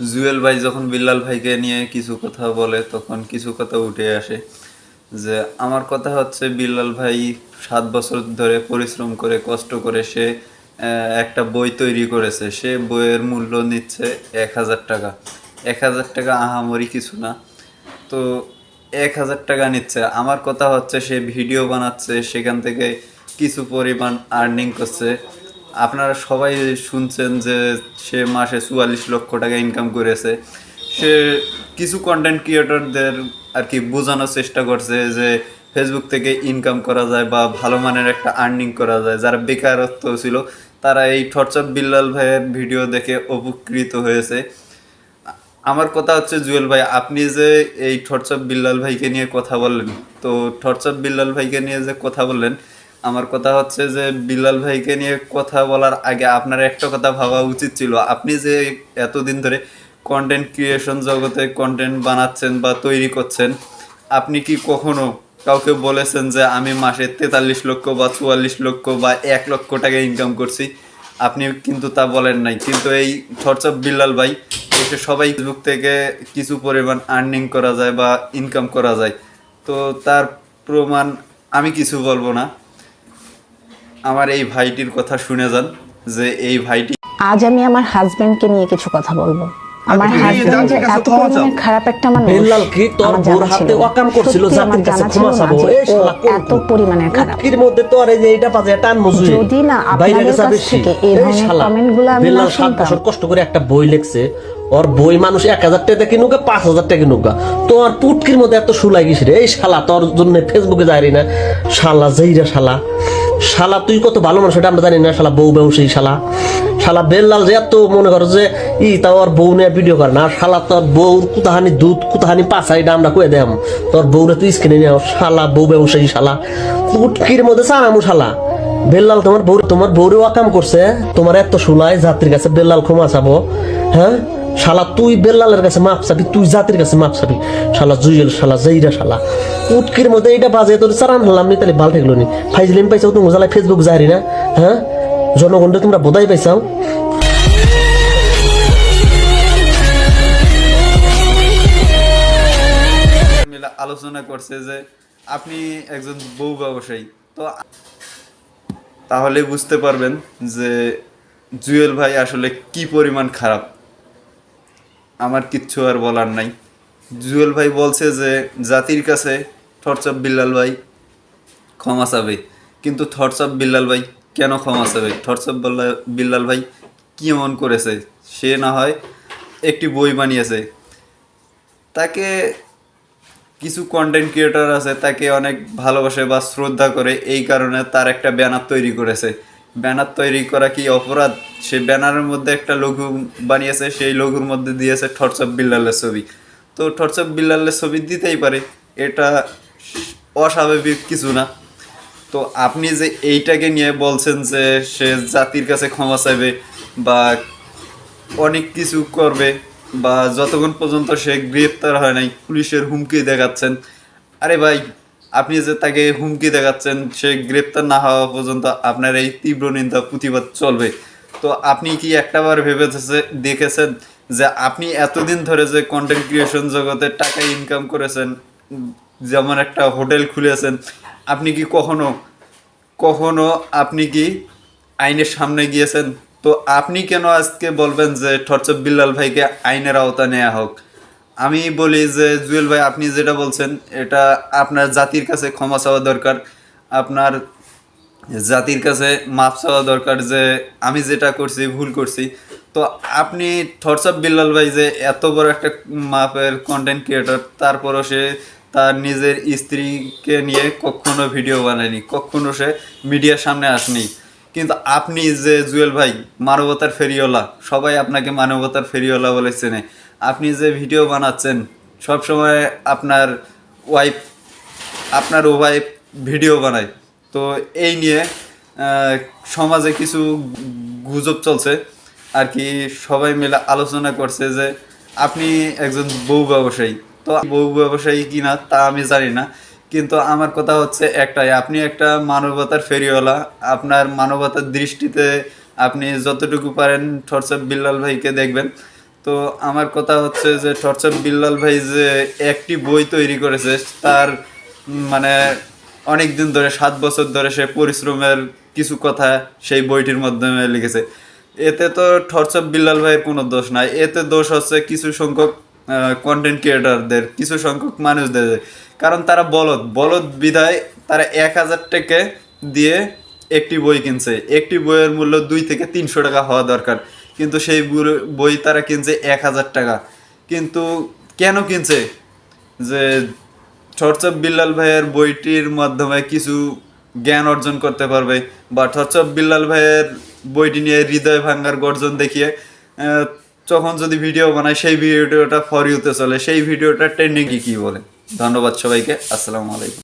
জুয়েল ভাই যখন বিল্লাল ভাইকে নিয়ে কিছু কথা বলে, তখন কিছু কথা উঠে আসে যে, আমার কথা হচ্ছে বিল্লাল ভাই সাত বছর ধরে পরিশ্রম করে, কষ্ট করে সে একটা বই তৈরি করেছে। সে বইয়ের মূল্য নিচ্ছে এক হাজার টাকা। এক হাজার টাকা আহামরি কিছু না। তো এক হাজার টাকা নিচ্ছে। আমার কথা হচ্ছে সে ভিডিও বানাচ্ছে, সেখান থেকে কিছু পরিমাণ আর্নিং করছে। আপনারা সবাই শুনছেন যে সে মাসে চুয়াল্লিশ লক্ষ টাকা ইনকাম করেছে। সে কিছু কন্টেন্ট ক্রিয়েটরদের আর কি বোঝানোর চেষ্টা করছে যে ফেসবুক থেকে ইনকাম করা যায় বা ভালো মানের একটা আর্নিং করা যায়। যারা বেকারত্ব ছিল, তারা এই ঠরচপ বিল্লাল ভাইয়ের ভিডিও দেখে উপকৃত হয়েছে। আমার কথা হচ্ছে, জুয়েল ভাই, আপনি যে এই ঠরচপ বিল্লাল ভাইকে নিয়ে কথা বললেন, তো ঠরচপ বিল্লাল ভাইকে নিয়ে যে কথা বললেন আমার কথা হচ্ছে যে বিল্লাল ভাইকে নিয়ে কথা বলার আগে আপনার একটা কথা ভাবা উচিত ছিল। আপনি যে এতদিন ধরে কন্টেন্ট ক্রিয়েশন জগতে কন্টেন্ট বানাচ্ছেন বা তৈরি করছেন, আপনি কি কখনো কাউকে বলেছেন যে আমি মাসে তেতাল্লিশ লক্ষ বা চুয়াল্লিশ লক্ষ বা এক লক্ষ টাকা ইনকাম করছি? আপনি কিন্তু তা বলেন নাই। কিন্তু এই থটসঅফ বিল্লাল ভাই, এসে সবাই ফেসবুক থেকে কিছু পরিমাণ আর্নিং করা যায় বা ইনকাম করা যায়। তো তার প্রমাণ আমি কিছু বলব না। আমার এই ভাইটির কথা শুনে যান যে এই ভাইটি আজ আমি আমার হাজবেন্ডকে নিয়ে কিছু কথা বলব। আমার হাজবেন্ড যে এত পরিমাণে খারাপ একটা মানুষ বেল্লাল কি তোর বোর হাতে ওয়াকাম করছিল? জাতির কাছে ক্ষমা চাবো। এই শালা এত পরিমাণের খারাপ। উটকির মধ্যে তোর এই যে এইটা পাজে টান মজুরি যদি না আপনাদের কাছ থেকে এই ধরনের কমেন্টগুলো আমি না শুনতাম। কষ্ট করে একটা বই লিখছে। ওর বই মানুষ এক হাজার টাকা কিনুক পাঁচ হাজার টাকা কিনুক। তোর পুটকির মধ্যে এত সুলাই গেছে রে। এই শালা তোর জন্য ফেসবুকে যাই না। শালা যেইরা শালা। শালা, তুই কত ভালো মানুষ, এটা আমরা জানি না, শালা বউ ব্যবসায়ী শালা। শালা বেল্লাল যে এত মনে করো যে, ই, তাও ওর বউ নিয়ে ভিডিও করে না। আর শালা, তোর বউর কুতাহানি দুধ কুতাহানি পাশা এটা আমরা কয়ে দেম তোর বউরে তুই স্ক্রিনে নিয়ে শালা বউ ব্যবসায়ী শালা। পুটকির মধ্যে চানামু শালা। বেল্লাল, তোমার বউ, তোমার বউরে ওয়াকাম করছে। তোমার এত শুলাই যাত্রীর কাছে বেল্লাল ক্ষমা চাবো হ্যাঁ? শালা, তুই বেল্লালের কাছে মাপ চাবি, তুই জাতির কাছে মাপ চাবি। শালা জুয়েল শালা জৈরা শালা। উটকির মধ্যে এটা বাজে, তোর চারান হলাম নি, তাহলে ভালো থাকল নি। ফাইজলিম পাইছাও তুমি জ্বালাই ফেসবুক যাহারি না হ্যাঁ? জনগণকে তোমরা বোধাই পাইছাও? আলোচনা করছে যে, আপনি একজন বউ ব্যবসায়ী, তো তাহলে বুঝতে পারবেন যে জুয়েল ভাই আসলে কি পরিমাণ খারাপ। আমার কিচ্ছু আর বলার নাই। জুয়েল ভাই বলছে যে, জাতির কাছে থরচপ বিল্লাল ভাই ক্ষমা চাবে। কিন্তু থরচপ বিল্লাল ভাই কেন ক্ষমা চাবে? থরচপ বিল্লাল ভাই কি এমন করেছে? সে না হয় একটি বই বানিয়েছে। তাকে কিছু কন্টেন্ট ক্রিয়েটর আছে, তাকে অনেক ভালোবাসে বা শ্রদ্ধা করে, এই কারণে তার একটা ব্যানার তৈরি করেছে। ব্যানার তৈরি করা কি অপরাধ? সে ব্যানারের মধ্যে একটা লঘু বানিয়েছে, সেই লঘুর মধ্যে দিয়েছে টর্চঅপ বিল্লালের ছবি। তো টর্চঅপ বিল্লালের ছবি দিতেই পারে, এটা অস্বাভাবিক কিছু না। তো আপনি যে এইটাকে নিয়ে বলছেন যে সে জাতির কাছে ক্ষমা চাইবে বা অনেক কিছু করবে বা যতক্ষণ পর্যন্ত সে গ্রেপ্তার হয় নাই, পুলিশের হুমকি দেখাচ্ছেন, আরে ভাই আপনি যে তাকে হুমকি দেখাচ্ছেন, সে গ্রেপ্তার না হওয়া পর্যন্ত আপনার এই তীব্র নিন্দা, প্রতিবাদ চলবে। তো আপনি কি একটাবার ভেবে দেখেছেন যে আপনি এতদিন ধরে যে কন্টেন্ট ক্রিয়েশন জগতে টাকা ইনকাম করেছেন, যেমন একটা হোটেল খুলেছেন, আপনি কি কখনো কখনো আপনি কি আইনের সামনে গিয়েছেন? তো আপনি কেন আজকে বলবেন যে টর্চপ বিল্লাল ভাইকে আইনের আওতা নেওয়া হোক? আমি বলি যে, জুয়েল ভাই, আপনি যেটা বলছেন, এটা আপনার জাতির কাছে ক্ষমা চাওয়া দরকার। আপনার জাতির কাছে মাপ চাওয়া দরকার যে, আমি যেটা করছি, ভুল করছি। তো আপনি থটসঅপ বিল্লাল ভাই যে, এত বড় একটা মাপের কন্টেন্ট ক্রিয়েটর তারপরও সে তার নিজের স্ত্রীকে নিয়ে কখনো ভিডিও বানায়নি, কখনো সে মিডিয়ার সামনে আসেনি। কিন্তু আপনি যে, জুয়েল ভাই, মানবতার ফেরিওয়ালা, সবাই আপনাকে মানবতার ফেরিওয়ালা বলে চেনে। আপনি যে ভিডিও বানাচ্ছেন, সবসময় আপনার ওয়াইফ আপনার ওয়াইফ ভিডিও বানায়। তো এই নিয়ে সমাজে কিছু গুজব চলছে। আর কি সবাই মিলে আলোচনা করছে যে, আপনি একজন বউ ব্যবসায়ী। তো বউ ব্যবসায়ী কিনা তা আমি জানি না। কিন্তু আমার কথা হচ্ছে একটাই, আপনি একটা মানবতার ফেরিওয়ালা। আপনার মানবতার দৃষ্টিতে আপনি যতটুকু পারেন থরসব বিল্লাল ভাইকে দেখবেন। তো আমার কথা হচ্ছে যে টর্চার বিল্লাল ভাই যে একটি বই তৈরি করেছে, তার মানে অনেক দিন ধরে, সাত বছর ধরে সে পরিশ্রমের কিছু কথা সেই বইটির মাধ্যমে লিখেছে। এতে তো টর্চার বিল্লাল ভাইয়ের কোনো দোষ নাই। এতে দোষ হচ্ছে কিছু সংখ্যক কন্টেন্ট ক্রিয়েটারদের কিছু সংখ্যক মানুষদের। কারণ তারা বলদ। বলদ বিধায় তারা এক হাজার টাকা দিয়ে একটি বই কিনছে। একটি বইয়ের মূল্য দুই থেকে তিনশো টাকা হওয়া দরকার। কিন্তু সেই বই তারা কিনছে এক হাজার টাকা। কিন্তু কেন কিনছে? যে টর্চপ বিল্লাল ভাইয়ের বইটির মাধ্যমে কিছু জ্ঞান অর্জন করতে পারবে বা টর্চপ বিল্লাল ভাইয়ের বইটি নিয়ে হৃদয় ভাঙ্গার গর্জন দেখিয়ে তখন যদি ভিডিও বানায়, সেই ভিডিওটা ফর চলে। সেই ভিডিওটা ট্রেন্ডিং কি বলে? ধন্যবাদ সবাইকে। আসসালামু আলাইকুম।